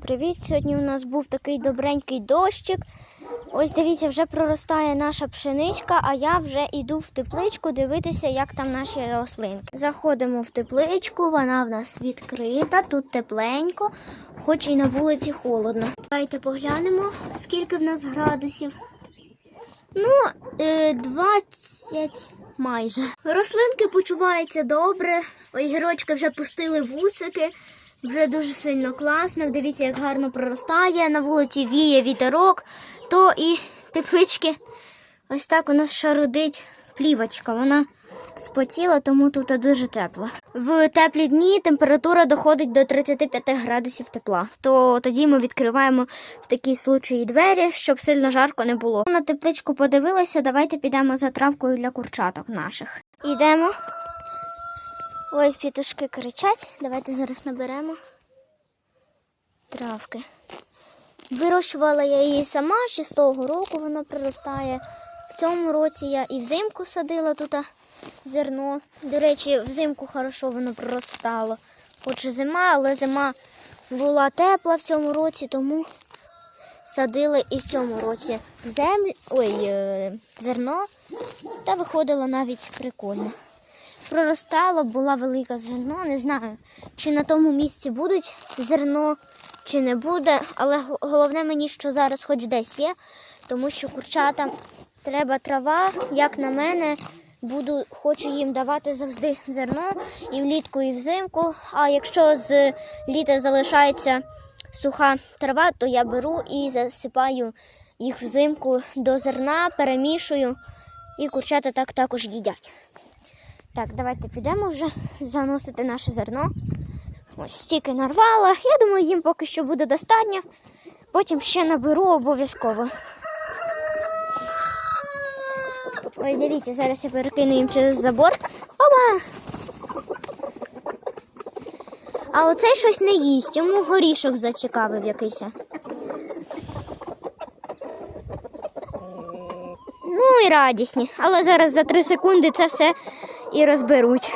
Привіт! Сьогодні у нас був такий добренький дощик. Ось дивіться, вже проростає наша пшеничка, а я вже йду в тепличку дивитися, як там наші рослинки. Заходимо в тепличку, вона в нас відкрита, тут тепленько, хоч і на вулиці холодно. Давайте поглянемо, скільки в нас градусів. Ну, е, 20 майже. Рослинки почуваються добре. Огірочки вже пустили вусики. Вже дуже сильно класно. Дивіться, як гарно проростає. На вулиці віє вітерок, то і теплички. Ось так у нас шарудить плівочка. Вона спотіла, тому тут дуже тепло. В теплі дні температура доходить до 35 градусів тепла. То тоді ми відкриваємо в такій случаї двері, щоб сильно жарко не було. На тепличку подивилася, давайте підемо за травкою для курчаток наших. Йдемо. Ой, пітушки кричать. Давайте зараз наберемо травки. Вирощувала я її сама, ще з того року вона проростає. В цьому році я і взимку садила тут зерно. До речі, взимку хорошо воно проростало. Хоч і зима, але зима була тепла в цьому році, тому садили і в цьому році землю, ой, е, зерно, та виходило навіть прикольно. Проростало, була велика зерно. Не знаю, чи на тому місці будуть зерно, чи не буде. Але головне мені, що зараз хоч десь є, тому що курчатам треба трава, як на мене. Буду, хочу їм давати завжди зерно і влітку, і взимку. А якщо з літа залишається суха трава, то я беру і засипаю їх взимку до зерна, перемішую, і курчата так також їдять. Так, давайте підемо вже заносити наше зерно. Ось стільки нарвала. Я думаю, їм поки що буде достатньо. Потім ще наберу обов'язково. Ой, дивіться, зараз я перекину їм через забор. Опа! А оцей щось не їсть, йому горішок зацікавив якийсь. Ну і радісні. Але зараз за три секунди це все і розберуть.